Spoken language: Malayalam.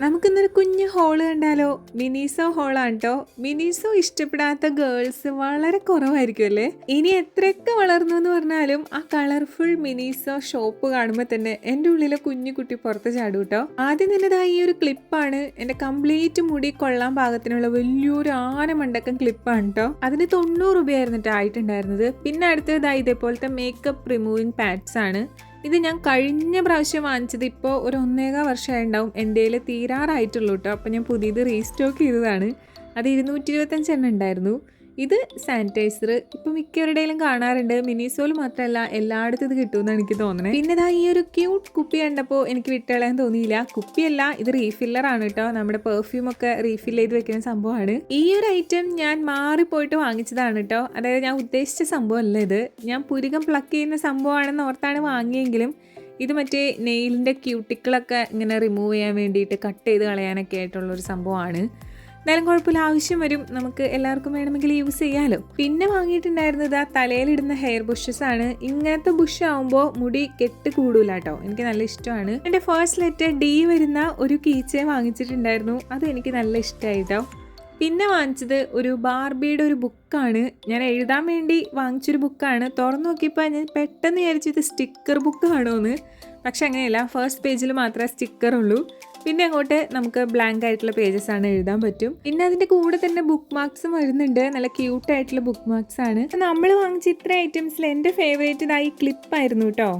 നമുക്കിന്നൊരു കുഞ്ഞ് ഹോൾ കണ്ടാലോ? മിനിസോ ഹോളാണ് കേട്ടോ മിനീസോ ഇഷ്ടപ്പെടാത്ത ഗേൾസ് വളരെ കുറവായിരിക്കും അല്ലേ? ഇനി എത്രയൊക്കെ വളർന്നു എന്ന് പറഞ്ഞാലും ആ കളർഫുൾ മിനിസോ ഷോപ്പ് കാണുമ്പോൾ തന്നെ എന്റെ ഉള്ളിലെ കുഞ്ഞു കുട്ടി പുറത്ത് ചാടും കേട്ടോ ആദ്യം തന്നെ ഈ ഒരു ക്ലിപ്പാണ് എന്റെ കംപ്ലീറ്റ് മുടി കൊള്ളാൻ പാകത്തിനുള്ള വലിയൊരു ആനമണ്ടക്കം ക്ലിപ്പാണ് കേട്ടോ അതിന് തൊണ്ണൂറ് രൂപയായിരുന്നു ആയിട്ടുണ്ടായിരുന്നത്. പിന്നെ അടുത്തത് ഇതേപോലത്തെ മേക്കപ്പ് റിമൂവിങ് പാഡ്സ് ആണ്. ഇത് ഞാൻ കഴിഞ്ഞ പ്രാവശ്യം വാങ്ങിച്ചത് ഇപ്പോൾ ഒരു ഒന്നേകാ ഉണ്ടാവും എന്റെ കയ്യിൽ തീരാറായിട്ടുള്ളൂ കേട്ടോ അപ്പോൾ ഞാൻ പുതിയത് റീസ്റ്റോക്ക് ചെയ്തതാണ്. അത് ഇരുന്നൂറ്റി ഇരുപത്തഞ്ച് എണ്ണം ഉണ്ടായിരുന്നു. ഇത് സാനിറ്റൈസർ ഇപ്പം മിക്കവരുടെയും കാണാറുണ്ട്. മിനിസോൾ മാത്രമല്ല എല്ലായിടത്തും ഇത് കിട്ടുമെന്നാണ് എനിക്ക് തോന്നുന്നത് പിന്നെ ഇതാ ഈ ഒരു ക്യൂട്ട് കുപ്പി കണ്ടപ്പോൾ എനിക്ക് വിട്ടളയാൻ തോന്നിയില്ല. കുപ്പിയല്ല ഇത് റീഫില്ലർ ആണ് കേട്ടോ. നമ്മുടെ പെർഫ്യൂം ഒക്കെ റീഫിൽ ചെയ്ത് വെക്കുന്ന സംഭവമാണ്. ഈ ഒരു ഐറ്റം ഞാൻ മാറിപ്പോയിട്ട് വാങ്ങിച്ചതാണ് കേട്ടോ. അതായത് ഞാൻ ഉദ്ദേശിച്ച സംഭവമല്ല ഇത്. ഞാൻ പുരുകം പ്ലക്ക് ചെയ്യുന്ന സംഭവമാണെന്ന് ഓർത്താണ് വാങ്ങിയെങ്കിലും ഇത് മറ്റേ നെയിലിന്റെ ക്യൂട്ടിക്കിളൊക്കെ ഇങ്ങനെ റിമൂവ് ചെയ്യാൻ വേണ്ടിയിട്ട് കട്ട് ചെയ്ത് കളയാനൊക്കെ ആയിട്ടുള്ളൊരു സംഭവമാണ്. എന്തായാലും കുഴപ്പമില്ല. ആവശ്യം വരും. നമുക്ക് എല്ലാവർക്കും വേണമെങ്കിൽ യൂസ് ചെയ്യാമല്ലോ പിന്നെ വാങ്ങിയിട്ടുണ്ടായിരുന്നത് ആ തലയിലിടുന്ന ഹെയർ ബുഷസ് ആണ്. ഇങ്ങനത്തെ ബുഷ് ആവുമ്പോൾ മുടി കെട്ട് കൂടൂല കേട്ടോ എനിക്ക് നല്ല ഇഷ്ടമാണ്. എന്റെ ഫസ്റ്റ് ലെറ്റർ ഡി വരുന്ന ഒരു കീച്ചേ വാങ്ങിച്ചിട്ടുണ്ടായിരുന്നു. അത് എനിക്ക് നല്ല ഇഷ്ടമായി കേട്ടോ പിന്നെ വാങ്ങിച്ചത് ഒരു ബാർബിയുടെ ഒരു ബുക്കാണ്. ഞാൻ എഴുതാൻ വേണ്ടി വാങ്ങിച്ചൊരു ബുക്കാണ്. തുറന്നു നോക്കിയപ്പോൾ ഞാൻ പെട്ടെന്ന് വിചാരിച്ചു ഇത് സ്റ്റിക്കർ ബുക്ക് ആണോ എന്ന് പക്ഷെ അങ്ങനെയല്ല ഫസ്റ്റ് പേജിൽ മാത്രമേ സ്റ്റിക്കർ ഉള്ളൂ. പിന്നെ അങ്ങോട്ട് നമുക്ക് ബ്ലാങ്ക് ആയിട്ടുള്ള പേജസ് ആണ് എഴുതാൻ പറ്റും. പിന്നെ അതിന്റെ കൂടെ തന്നെ ബുക്ക് മാർക്സും വരുന്നുണ്ട്. നല്ല ക്യൂട്ട് ആയിട്ടുള്ള ബുക്ക് മാർക്സ് ആണ്. നമ്മൾ വാങ്ങിച്ച ഇത്ര ഐറ്റംസിൽ എന്റെ ഫേവറേറ്റ് ഇതായി ക്ലിപ്പായിരുന്നു കേട്ടോ